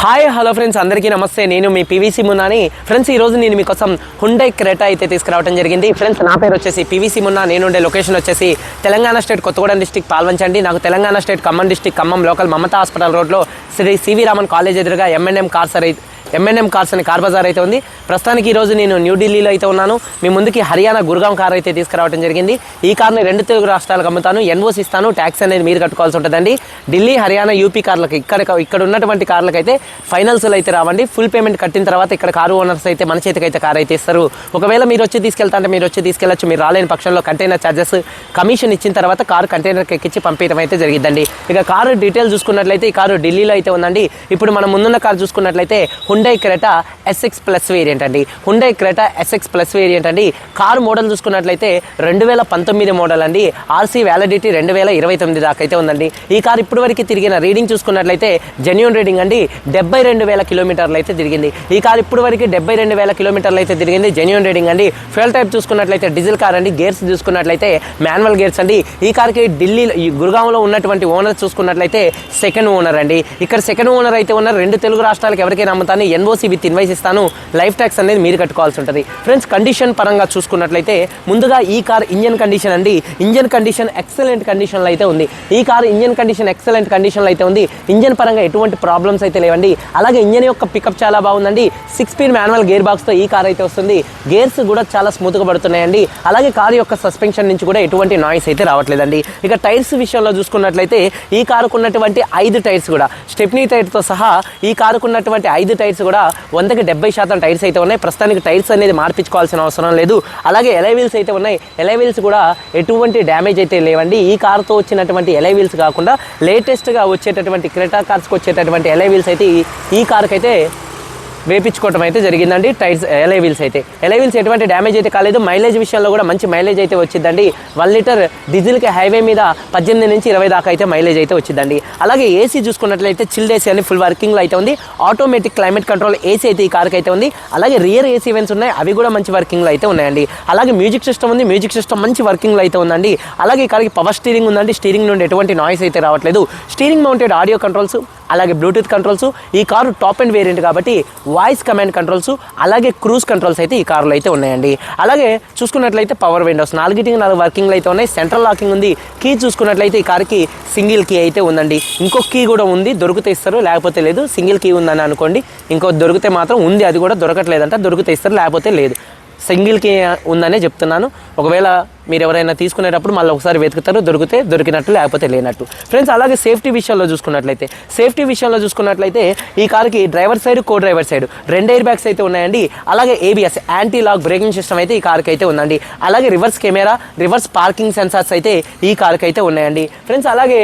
Hi hello friends అందరికీ నమస్తే. నేను మీ పివిసి మున్నాని ఫ్రెండ్స్ ఈ రోజు నేను మీకోసం హుండై క్రెటా అయితే తీసుకురావడం జరిగింది. ఫ్రెండ్స్ నా పేరు వచ్చేసి పివిసి మున్నా నేను ఉండే లొకేషన్ వచ్చేసి తెలంగాణ స్టేట్ కొత్తగూడెం డిస్టిక్ పాల్వంచండి. నాకు Telangana state Khammam district Khammam local Mamata hospital రోడ్లో శ్రీ సివి రామన్ కాలేజ్ ఎదురుగా ఎంఎన్ఎం కార్సర్ ఎంఎన్ఎం కార్స్ అని కార్ బజార్ అయితే ఉంది. ప్రస్తుతానికి ఈరోజు నేను న్యూఢిల్లీలో అయితే ఉన్నాను. మీ ముందుకి హర్యానా గుర్గాం కార్ అయితే తీసుకురావడం జరిగింది. ఈ కార్ని రెండు తెలుగు రాష్ట్రాలకు అమ్ముతాను. ఎన్ఓసి ఇస్తాను. ట్యాక్స్ అనేది మీరు కట్టుకోవాల్సి ఉంటుందండి. ఢిల్లీ హర్యానా యూపీ కార్లకు ఇక్కడ ఇక్కడ ఉన్నటువంటి కార్లకైతే ఫైనల్స్లో అయితే రావండి. ఫుల్ పేమెంట్ కట్టిన తర్వాత ఇక్కడ కారు ఓనర్స్ అయితే మన చేతికైతే కార్ అయితే ఇస్తారు. ఒకవేళ మీరు వచ్చి తీసుకెళ్తా అంటే మీరు వచ్చి తీసుకెళ్ళచ్చు. మీరు రాలేని పక్షంలో కంటైనర్ ఛార్జెస్ కమిషన్ ఇచ్చిన తర్వాత కారు కంటైనర్కి ఎక్కించి పంపించడం అయితే జరిగిద్దండి. ఇక కారు డీటెయిల్ చూసుకున్నట్లయితే ఈ కారు ఢిల్లీలో అయితే ఉందండి. ఇప్పుడు మనం ముందున్న కారు చూసుకున్నట్లయితే Hyundai Creta SX plus variant అండి. Hyundai Creta SX plus variant అండి. కారు మోడల్ చూసుకున్నట్లయితే రెండు వేల పంతొమ్మిది మోడల్ అండి. ఆర్సీ వ్యాలిడిటీ రెండు వేల ఇరవై తొమ్మిది దాకా అయితే ఉందండి. ఈ కారు ఇప్పటివరకు తిరిగిన రీడింగ్ చూసుకున్నట్లయితే జెన్యున్ రీడింగ్ అండి. డెబ్బై రెండు వేల కిలోమీటర్లు అయితే తిరిగింది. ఈ కారు ఇప్పటివరకు డెబ్బై రెండు వేల కిలోమీటర్లు అయితే తిరిగింది. జెన్యున్ రీడింగ్ అండి. ఫ్యూల్ టైప్ చూసుకున్నట్లయితే డీజిల్ కార్ అండి. గేర్స్ చూసుకున్నట్లయితే మాన్యువల్ గేర్స్ అండి. ఈ కార్కి ఢిల్లీ ఈ గురుగాంలో ఉన్నటువంటి ఓనర్ చూసుకున్నట్లయితే సెకండ్ ఓనర్ అండి. ఇక్కడ సెకండ్ ఓనర్ అయితే ఉన్న రెండు తెలుగు రాష్ట్రాలకు ఎవరికైనా అమ్ముతాను? ఎన్ఓసి విత్ ఇన్వైస్ ఇస్తాను. లైఫ్ ట్యాక్స్ అనేది మీరు కట్టుకోవాల్సి ఉంటుంది. ఫ్రెండ్స్ కండిషన్ పరంగా చూసుకున్నట్లయితే ముందుగా ఈ కార్ ఇంజన్ కండిషన్ అండి. ఇంజన్ కండిషన్ ఎక్సలెంట్ కండిషన్లో అయితే ఉంది. ఈ కార్ ఇంజన్ కండిషన్ ఎక్సలెంట్ కండిషన్లో అయితే ఉంది. ఇంజన్ పరంగా ఎటువంటి ప్రాబ్లమ్స్ అయితే లేవండి. అలాగే ఇంజన్ యొక్క పికప్ చాలా బాగుందండి. సిక్స్ స్పీడ్ మాన్యువల్ గేర్ బాక్స్తో ఈ కార్ అయితే వస్తుంది. గేర్స్ కూడా చాలా స్మూత్గా పడుతున్నాయండి. అలాగే కార్ యొక్క సస్పెన్షన్ నుంచి కూడా ఎటువంటి నాయిస్ అయితే రావట్లేదండి. ఇక టైర్స్ విషయంలో చూసుకున్నట్లయితే ఈ కారుకు ఉన్నటువంటి ఐదు టైర్స్ కూడా. స్టెప్నీ టైర్తో సహా ఈ కారుకు ఉన్నటువంటి ఐదు టైర్స్ కూడా వందకి డెబ్బై శాతం టైర్స్ అయితే ఉన్నాయి. ప్రస్తుతానికి టైర్స్ అనేది మార్పించుకోవాల్సిన అవసరం లేదు. అలాగే ఎలై వీల్స్ అయితే ఉన్నాయి. ఎలై వీల్స్ కూడా ఎటువంటి డ్యామేజ్ అయితే లేవండి. ఈ కార్తో వచ్చినటువంటి ఎలై వీల్స్ కాకుండా లేటెస్ట్గా వచ్చేటటువంటి క్రెటా కార్స్కి వచ్చేటటువంటి ఎలై వీల్స్ అయితే ఈ- ఈ కార్కి అయితే వేపించుకోవటం అయితే జరిగిందండి. టైర్స్ ఎలై వీల్స్ అయితే. ఎలై వీల్స్ ఎటువంటి డ్యామేజ్ అయితే కాలేదు. మైలేజ్ విషయంలో కూడా మంచి మైలేజ్ అయితే వచ్చిందండి. వన్ లీటర్ డీజిల్కి హైవే మీద పద్దెనిమిది నుంచి ఇరవై దాకా అయితే మైలేజ్ అయితే వచ్చిందండి. అలాగే ఏసీ చూసుకున్నట్లయితే చిల్డ్ ఏసీ అని ఫుల్ వర్కింగ్లో అయితే ఉంది. ఆటోమేటిక్ క్లైమేట్ కంట్రోల్ ఏసీ అయితే ఈ కార్కి అయితే ఉంది. అలాగే రియర్ ఏసీ ఈవెంట్స్ ఉన్నాయి. అవి కూడా మంచి వర్కింగ్లో అయితే ఉన్నాయండి. అలాగే మ్యూజిక్ సిస్టమ్ ఉంది. మ్యూజిక్ సిస్టమ్ మంచి వర్కింగ్లో అయితే ఉందండి. అలాగే ఈ కార్కి పవర్ స్టీరింగ్ ఉందండి. స్టీరింగ్ నుండి ఎటువంటి నాయిస్ అయితే రావట్లేదు. స్టీరింగ్ మౌంటెడ్ ఆడియో కంట్రోల్స్ అలాగే బ్లూటూత్ కంట్రోల్స్ ఈ కారు టాప్ అండ్ వేరియంట్ కాబట్టి వాయిస్ కమాండ్ కంట్రోల్స్ అలాగే క్రూజ్ కంట్రోల్స్ అయితే ఈ కారులో అయితే ఉన్నాయండి. అలాగే చూసుకున్నట్లయితే పవర్ విండోస్ నాలుగిటికి నాలుగు వర్కింగ్లు అయితే ఉన్నాయి. సెంట్రల్ లాకింగ్ ఉంది. కీ చూసుకున్నట్లయితే ఈ కార్కి సింగిల్ కీ అయితే ఉందండి. ఇంకో కీ కూడా ఉంది. దొరికితే ఇస్తారు లేకపోతే లేదు. సింగిల్ కీ ఉందని అనుకోండి. ఇంకో దొరికితే మాత్రం ఉంది. అది కూడా దొరకట్లేదంట. దొరికితే ఇస్తారు లేకపోతే లేదు. సింగిల్కి ఉందనే చెప్తున్నాను. ఒకవేళ మీరు ఎవరైనా తీసుకునేటప్పుడు మళ్ళీ ఒకసారి వెతుకుతారు దొరికితే దొరికినట్టు లేకపోతే లేనట్టు. ఫ్రెండ్స్ అలాగే సేఫ్టీ విషయంలో చూసుకున్నట్లయితే సేఫ్టీ విషయంలో చూసుకున్నట్లయితే ఈ కార్కి driver side co driver side రెండు ఎయిర్ బ్యాగ్స్ అయితే ఉన్నాయండి. అలాగే ABS anti lock braking system అయితే ఈ కార్కి అయితే ఉందండి. అలాగే reverse camera reverse parking sensors అయితే ఈ కార్కి అయితే ఉన్నాయండి. ఫ్రెండ్స్ అలాగే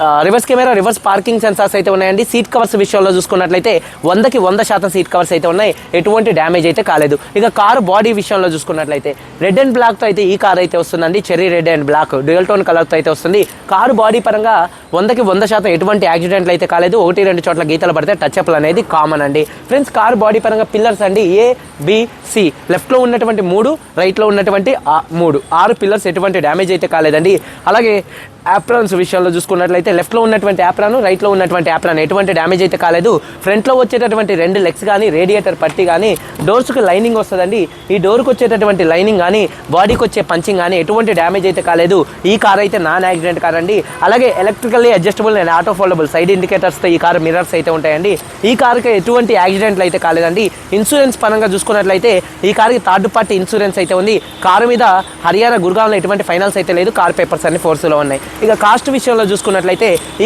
reverse camera reverse parking sensors అయితే ఉన్నాయండి. సీట్ కవర్స్ విషయంలో చూసుకున్నట్లయితే వందకి వంద శాతం సీట్ కవర్స్ అయితే ఉన్నాయి. ఎటువంటి డ్యామేజ్ అయితే కాలేదు. ఇక కారు బాడీ విషయంలో చూసుకున్నట్లయితే రెడ్ అండ్ బ్లాక్తో అయితే ఈ కార్ అయితే వస్తుందండి. Cherry red and black dual tone కలర్తో అయితే వస్తుంది. కారు బాడీ పరంగా వందకి వంద శాతం ఎటువంటి యాక్సిడెంట్లు అయితే కాలేదు. ఒకటి రెండు చోట్ల గీతలు పడితే టచ్ అప్లు అనేది కామన్ అండి. ఫ్రెండ్స్ కారు బాడీ పరంగా పిల్లర్స్ అండి. ఏ బిసి లెఫ్ట్లో ఉన్నటువంటి మూడు రైట్లో ఉన్నటువంటి ఆ- మూడు. ఆరు పిల్లర్స్ ఎటువంటి డ్యామేజ్ అయితే కాలేదండి. అలాగే యాప్రాన్స్ విషయంలో చూసుకున్నట్లయితే లెఫ్ట్లో ఉన్నటువంటి యాప్రాను రైట్లో ఉన్నటువంటి యాప్రాను ఎటువంటి డ్యామేజ్ అయితే కాలేదు. ఫ్రంట్లో వచ్చేటటువంటి రెండు లెగ్స్ కానీ రేడియేటర్ పట్టి కానీ డోర్స్కి లైనింగ్ వస్తుందండి. ఈ డోర్కి వచ్చేటటువంటి లైనింగ్ కానీ బాడీకి వచ్చే పంచింగ్ కానీ ఎటువంటి డ్యామేజ్ అయితే కాలేదు. ఈ కార్ అయితే నాన్ యాక్సిడెంట్ కార్ అండి. అలాగే electrically adjustable and auto foldable side ఇండికేటర్స్తో ఈ కార్ మిరర్స్ అయితే ఉంటాయండి. ఈ కార్కి ఎటువంటి యాక్సిడెంట్లు అయితే కాలేదండి. ఇన్సూరెన్స్ పరంగా చూసుకున్నట్లయితే ఈ కార్కి థర్డ్ పార్టీ ఇన్సూరెన్స్ అయితే ఉంది. కారు మీద హర్యానా గుర్గాంలో ఎటువంటి ఫైనాన్స్ అయితే లేదు. కార్ పేపర్స్ అన్ని ఫోర్స్లో ఉన్నాయి. ఇక కాస్ట్ విషయంలో చూసుకున్నట్లయితే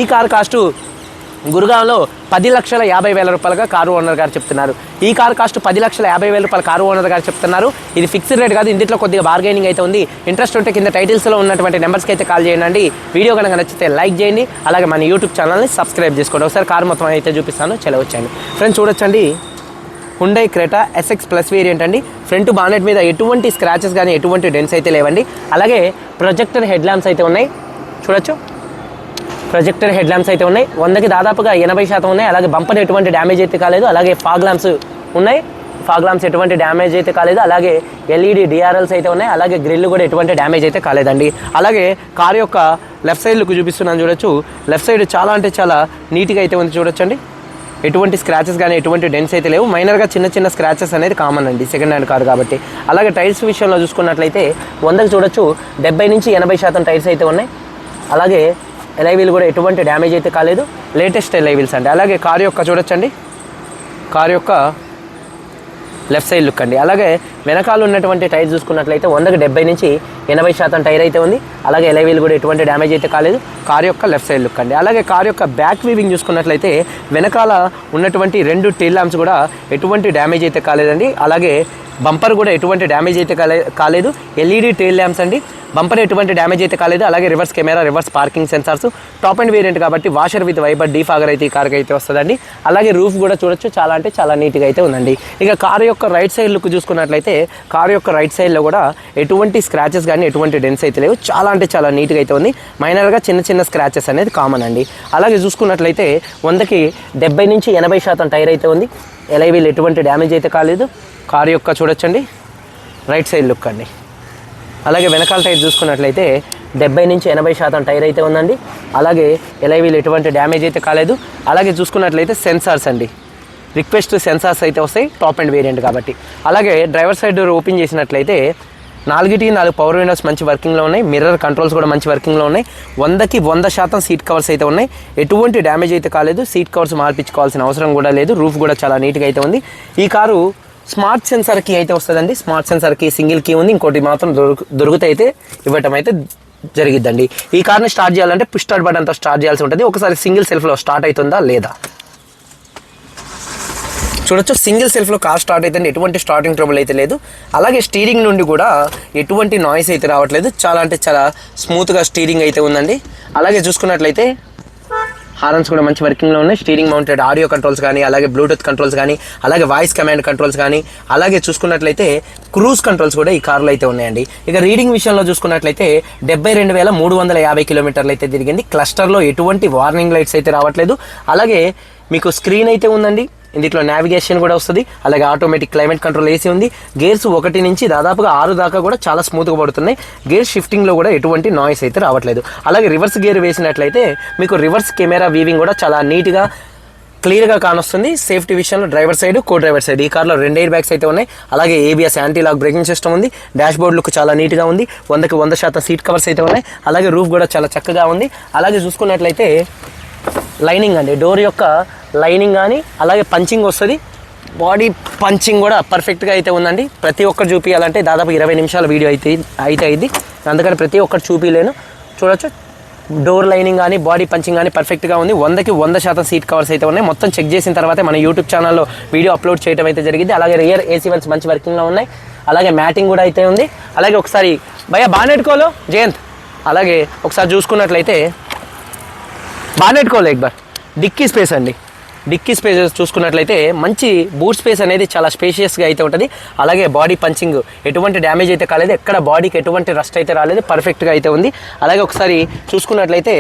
ఈ కార్ కాస్ట్ గురుగాంలో పది లక్షల యాభై వేల రూపాయలుగా కారు ఓనర్ గారు చెప్తున్నారు. ఈ కారు కాస్ట్ పది లక్షల యాభై వేల రూపాయల కారు ఓనర్ గారు చెప్తున్నారు. ఇది ఫిక్స్డ్ రేట్ కాదు ఇందులో కొద్దిగా బార్గెనింగ్ అయితే ఉంది. ఇంట్రెస్ట్ ఉంటే కింద టైటిల్స్లో ఉన్నటువంటి నెంబర్స్కి అయితే కాల్ చేయండి. వీడియో కనుక నచ్చితే లైక్ చేయండి. అలాగే మన యూట్యూబ్ ఛానల్ని సబ్స్క్రైబ్ చేసుకోండి. ఒకసారి కారు మొత్తం అయితే చూపిస్తాను చెలవచ్చండి ఫ్రెండ్స్ చూడొచ్చండి. Hyundai Creta SX plus variant అండి. ఫ్రంట్ బానెట్ మీద ఎటువంటి స్క్రాచెస్ కానీ ఎటువంటి డెన్స్ అయితే లేవండి. అలాగే ప్రొజెక్టర్ హెడ్ ల్యాంప్స్ అయితే ఉన్నాయి. చూడొచ్చు. ప్రొజెక్టర్ హెడ్ ల్యాంప్స్ అయితే ఉన్నాయి. వందకి దాదాపుగా ఎనభై శాతం ఉన్నాయి. అలాగే బంపర్ ఎటువంటి డ్యామేజ్ అయితే కాలేదు. అలాగే ఫాగ్ ల్యాంప్స్ ఉన్నాయి. ఫాగ్ ల్యాంప్స్ ఎటువంటి డ్యామేజ్ అయితే కాలేదు. అలాగే ఎల్ఈడి డిఆర్ఎల్స్ అయితే ఉన్నాయి. అలాగే గ్రిల్ కూడా ఎటువంటి డ్యామేజ్ అయితే కాలేదండి. అలాగే కార్ యొక్క లెఫ్ట్ సైడ్ లుక్ చూపిస్తున్నాను చూడొచ్చు. లెఫ్ట్ సైడ్ చాలా అంటే చాలా నీట్గా అయితే ఉంది చూడొచ్చండి. ఎటువంటి స్క్రాచెస్ కానీ ఎటువంటి డెన్స్ అయితే లేవు. మైనర్గా చిన్న చిన్న స్క్రాచెస్ అనేది కామన్ అండి. సెకండ్ హ్యాండ్ కార్ కాబట్టి. అలాగే టైర్స్ విషయంలో చూసుకున్నట్లయితే వందకు చూడొచ్చు. డెబ్బై నుంచి ఎనభై శాతం టైర్స్ అయితే ఉన్నాయి. అలాగే ఎలైవీల్ కూడా ఎటువంటి డ్యామేజ్ అయితే కాలేదు. లేటెస్ట్ ఎలైవీల్స్ అండి. అలాగే కార్ యొక్క చూడొచ్చండి. కార్ యొక్క లెఫ్ట్ సైడ్ లుక్ అండి. అలాగే వెనకాల ఉన్నటువంటి టైర్ చూసుకున్నట్లయితే వందకి డెబ్బై నుంచి ఎనభై శాతం టైర్ అయితే ఉంది. అలాగే ఎలవీలు కూడా ఎటువంటి డ్యామేజ్ అయితే కాలేదు. కార్ యొక్క లెఫ్ట్ సైడ్ లుక్ అండి. అలాగే కార్ యొక్క బ్యాక్ వీవింగ్ చూసుకున్నట్లయితే వెనకాల ఉన్నటువంటి రెండు టైల్ ల్యాంప్స్ కూడా ఎటువంటి డ్యామేజ్ అయితే కాలేదండి. అలాగే బంపర్ కూడా ఎటువంటి డ్యామేజ్ అయితే కాలే కాలేదు. ఎల్ఈడి టెయిల్ ల్యాంప్స్ అండి. బంపర్ ఎటువంటి డ్యామేజ్ అయితే కాలేదు. అలాగే reverse camera reverse parking sensors. Top end variant కాబట్టి వాషర్ విత్ వైపర్ డీఫాగర్ అయితే ఈ కార్కి అయితే వస్తుందండి. అలాగే రూఫ్ కూడా చూడొచ్చు. చాలా అంటే చాలా నీట్గా అయితే ఉందండి. ఇక కారు యొక్క రైట్ సైడ్ లుక్ చూసుకున్నట్లయితే కారు యొక్క రైట్ సైడ్లో కూడా ఎటువంటి స్క్రాచెస్ కానీ ఎటువంటి డెన్స్ అయితే లేవు. చాలా అంటే చాలా నీట్గా అయితే ఉంది. మైనర్గా చిన్న చిన్న స్క్రాచెస్ అనేది కామన్ అండి. అలాగే చూసుకున్నట్లయితే వందకి డెబ్బై నుంచి ఎనభై శాతం టైర్ అయితే ఉంది. ఎలైవీలు ఎటువంటి డ్యామేజ్ అయితే కాలేదు. కారు యొక్క చూడొచ్చండి. రైట్ సైడ్ లుక్ అండి. అలాగే వెనకాల టైర్ చూసుకున్నట్లయితే డెబ్బై నుంచి ఎనభై శాతం టైర్ అయితే ఉందండి. అలాగే ఎలైవీలు ఎటువంటి డ్యామేజ్ అయితే కాలేదు. అలాగే చూసుకున్నట్లయితే సెన్సార్స్ అండి. రిక్వెస్ట్ సెన్సార్స్ అయితే వస్తాయి టాప్ అండ్ వేరియంట్ కాబట్టి. అలాగే డ్రైవర్ సైడ్ డోర్ ఓపెన్ చేసినట్లయితే నాలుగిటికి నాలుగు పవర్ విండోస్ మంచి వర్కింగ్లో ఉన్నాయి. మిర్రర్ కంట్రోల్స్ కూడా మంచి వర్కింగ్లో ఉన్నాయి. వందకి వంద శాతం సీట్ కవర్స్ అయితే ఉన్నాయి. ఎటువంటి డ్యామేజ్ అయితే కాలేదు. సీట్ కవర్స్ మార్పించుకోవాల్సిన అవసరం కూడా లేదు. రూఫ్ కూడా చాలా నీట్గా అయితే ఉంది. ఈ కారు స్మార్ట్ సెన్సార్ కీ అయితే వస్తుందండి. Smart sensor key single key ఉంది. ఇంకోటి మాత్రం దొరుకు దొరికితే అయితే ఇవ్వటం అయితే జరిగిద్దండి. ఈ కార్ని స్టార్ట్ చేయాలంటే పుష్ స్టార్ట్ బటన్తో స్టార్ట్ చేయాల్సి ఉంటుంది. ఒకసారి సింగిల్ సెల్ఫ్లో స్టార్ట్ అవుతుందా లేదా? చూడొచ్చు. సింగిల్ సెల్ఫ్లో కార్ స్టార్ట్ అయితే ఎటువంటి స్టార్టింగ్ ట్రబుల్ అయితే లేదు. అలాగే స్టీరింగ్ నుండి కూడా ఎటువంటి నాయిస్ అయితే రావట్లేదు. చాలా అంటే చాలా స్మూత్గా స్టీరింగ్ అయితే ఉందండి. అలాగే చూసుకున్నట్లయితే హారన్స్ కూడా మంచి వర్కింగ్లో ఉన్నాయి. స్టీరింగ్ మౌంటెడ్ ఆడియో కంట్రోల్స్ కానీ అలాగే బ్లూటూత్ కంట్రోల్స్ కానీ అలాగే వాయిస్ కమాండ్ కంట్రోల్స్ కానీ అలాగే చూసుకున్నట్లయితే క్రూజ్ కంట్రోల్స్ కూడా ఈ కార్లో అయితే ఉన్నాయండి. ఇక రీడింగ్ విషయంలో చూసుకున్నట్లయితే డెబ్బై రెండు వేల మూడు వందల యాభై కిలోమీటర్లు అయితే తిరిగింది. క్లస్టర్లో ఎటువంటి వార్నింగ్ లైట్స్ అయితే రావట్లేదు. అలాగే మీకు స్క్రీన్ అయితే ఉందండి. ఇందులో నావిగేషన్ కూడా వస్తుంది. అలాగే ఆటోమేటిక్ క్లైమేట్ కంట్రోల్ ఏసీ ఉంది. గేర్స్ ఒకటి నుంచి దాదాపుగా ఆరు దాకా కూడా చాలా స్మూత్గా పడుతున్నాయి. గేర్ షిఫ్టింగ్లో కూడా ఎటువంటి నాయిస్ అయితే రావట్లేదు. అలాగే రివర్స్ గేర్ వేసినట్లయితే మీకు రివర్స్ కెమెరా వీవింగ్ కూడా చాలా నీట్గా క్లియర్గా కానొస్తుంది. సేఫ్టీ విషయంలో driver side co driver side ఈ కార్లో రెండు ఎయిర్ బ్యాగ్స్ అయితే ఉన్నాయి. అలాగే ABS anti lock braking system ఉంది. డాష్ బోర్డ్ లుక్ చాలా నీట్గా ఉంది. వందకి వంద శాతం సీట్ కవర్స్ అయితే ఉన్నాయి. అలాగే రూఫ్ కూడా చాలా చక్కగా ఉంది. అలాగే చూసుకున్నట్లయితే లైనింగ్ అండి. డోర్ యొక్క లైనింగ్ కానీ అలాగే పంచింగ్ వస్తుంది. బాడీ పంచింగ్ కూడా పర్ఫెక్ట్గా అయితే ఉందండి. ప్రతి ఒక్కరు చూపించాలంటే దాదాపు ఇరవై నిమిషాల వీడియో అయితే అయితే అయింది. అందుకని ప్రతి ఒక్కరు చూపించలేను చూడొచ్చు. డోర్ లైనింగ్ కానీ బాడీ పంచింగ్ కానీ పర్ఫెక్ట్గా ఉంది. వందకి వంద శాతం సీట్ కవర్స్ అయితే ఉన్నాయి. మొత్తం చెక్ చేసిన తర్వాత మన యూట్యూబ్ ఛానల్లో వీడియో అప్లోడ్ చేయడం అయితే జరిగింది. అలాగే రియర్ ఏసీ వన్స్ మంచి వర్కింగ్లో ఉన్నాయి. అలాగే మ్యాటింగ్ కూడా అయితే ఉంది. అలాగే ఒకసారి భయ బానెట్టుకోలో జయంత్. అలాగే ఒకసారి చూసుకున్నట్లయితే బానెట్టుకోవాలి ఎక్ బార్. డిక్కీ స్పేస్ అండి. డిక్కీ స్పేస్ చూసుకున్నట్లయితే మంచి బూట్ స్పేస్ అనేది చాలా స్పేషియస్గా అయితే ఉంటుంది. అలాగే బాడీ పంచింగ్ ఎటువంటి డ్యామేజ్ అయితే కాలేదు. ఎక్కడ బాడీకి ఎటువంటి రస్ట్ అయితే రాలేదు. పర్ఫెక్ట్గా అయితే ఉంది. అలాగే ఒకసారి చూసుకున్నట్లయితే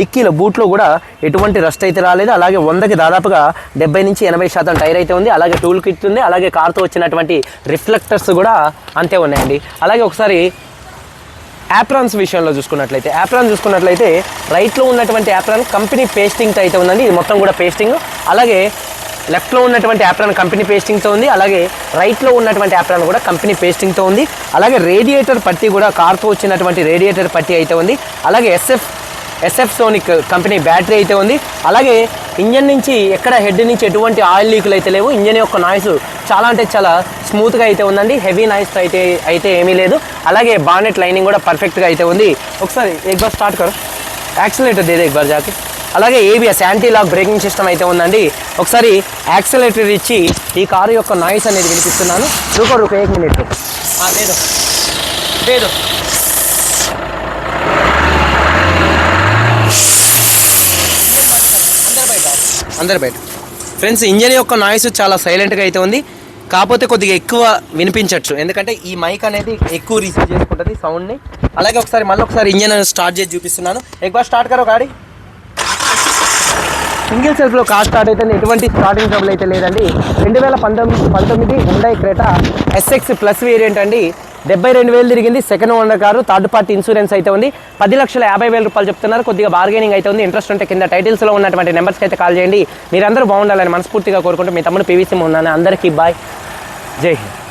డిక్కీలో బూట్లో కూడా ఎటువంటి రస్ట్ అయితే రాలేదు. అలాగే వందకి దాదాపుగా డెబ్బై నుంచి ఎనభై శాతం టైర్ అయితే ఉంది. అలాగే టూల్ కిట్ ఉంది. అలాగే కార్తో వచ్చినటువంటి రిఫ్లెక్టర్స్ కూడా అంతే ఉన్నాయండి. అలాగే ఒకసారి యాప్రాన్స్ విషయంలో చూసుకున్నట్లయితే యాప్రాన్ చూసుకున్నట్లయితే రైట్లో ఉన్నటువంటి యాప్రాన్ కంపెనీ పేస్టింగ్తో అయితే ఉందండి. ఇది మొత్తం కూడా పేస్టింగ్ అలాగే లెఫ్ట్లో ఉన్నటువంటి యాప్రాన్ కంపెనీ పేస్టింగ్తో ఉంది. అలాగే రైట్లో ఉన్నటువంటి యాప్రాన్ కూడా కంపెనీ పేస్టింగ్తో ఉంది. అలాగే రేడియేటర్ పట్టి కూడా కార్తో వచ్చినటువంటి రేడియేటర్ పట్టి అయితే ఉంది. అలాగే SF SF sonic company battery అయితే ఉంది. అలాగే ఇంజన్ నుంచి ఎక్కడ హెడ్ నుంచి ఎటువంటి ఆయిల్ లీకులు అయితే లేవు. ఇంజన్ యొక్క నాయిస్ చాలా అంటే చాలా స్మూత్గా అయితే ఉందండి. హెవీ నాయిస్ అయితే అయితే ఏమీ లేదు. అలాగే బానెట్ లైనింగ్ కూడా పర్ఫెక్ట్గా అయితే ఉంది. ఒకసారి ఎగ్ బార్ స్టార్ట్ కరు. యాక్సిలేటర్ దేదే ఎగ్బార్ బార్ జాకి. అలాగే ABS anti lock braking system అయితే ఉందండి. ఒకసారి యాక్సిలేటర్ ఇచ్చి ఈ కారు యొక్క నాయిస్ అనేది వినిపిస్తున్నాను. రూపో రూకో ఏక్ మినిట్. లేదు. లేదో. అందరు బయట. ఫ్రెండ్స్ ఇంజన్ యొక్క నాయిస్ చాలా సైలెంట్గా అయితే ఉంది. కాకపోతే కొద్దిగా ఎక్కువ వినిపించవచ్చు ఎందుకంటే ఈ మైక్ అనేది ఎక్కువ రిసీవ్ చేసుకుంటుంది సౌండ్ని అలాగే ఒకసారి మళ్ళీ ఒకసారి ఇంజన్ స్టార్ట్ చేసి చూపిస్తున్నాను. ఎక్కువ స్టార్ట్ కరో గాడి? సింగిల్ సెల్ఫ్లో కార్ స్టార్ట్ అయితే ఎటువంటి స్టార్టింగ్ ట్రబుల్ అయితే లేదండి. రెండు వేల పంతొమ్మిది పంతొమ్మిది ఉండే క్రేట ఎస్ఎక్స్ ప్లస్ వేరియంట్ అండి. డెబ్బై రెండు వేలు తిరిగింది. Second owner car third party insurance అయితే ఉంది. పది లక్షల యాభై వేల రూపాయలు చెప్తున్నారు. కొద్దిగా బార్గెనింగ్ అయితే ఉంది. ఇంట్రెస్ట్ ఉంటే కింద టైటిల్స్లో ఉన్నటువంటి నెంబర్స్కి అయితే కాల్ చేయండి. మీరందరూ బాగుండాలని మనస్ఫూర్తిగా కోరుకుంటూ మీ తమ్ముడు పీవీసీ ఉన్నాను. అందరికీ బాయ్ జై హింద్.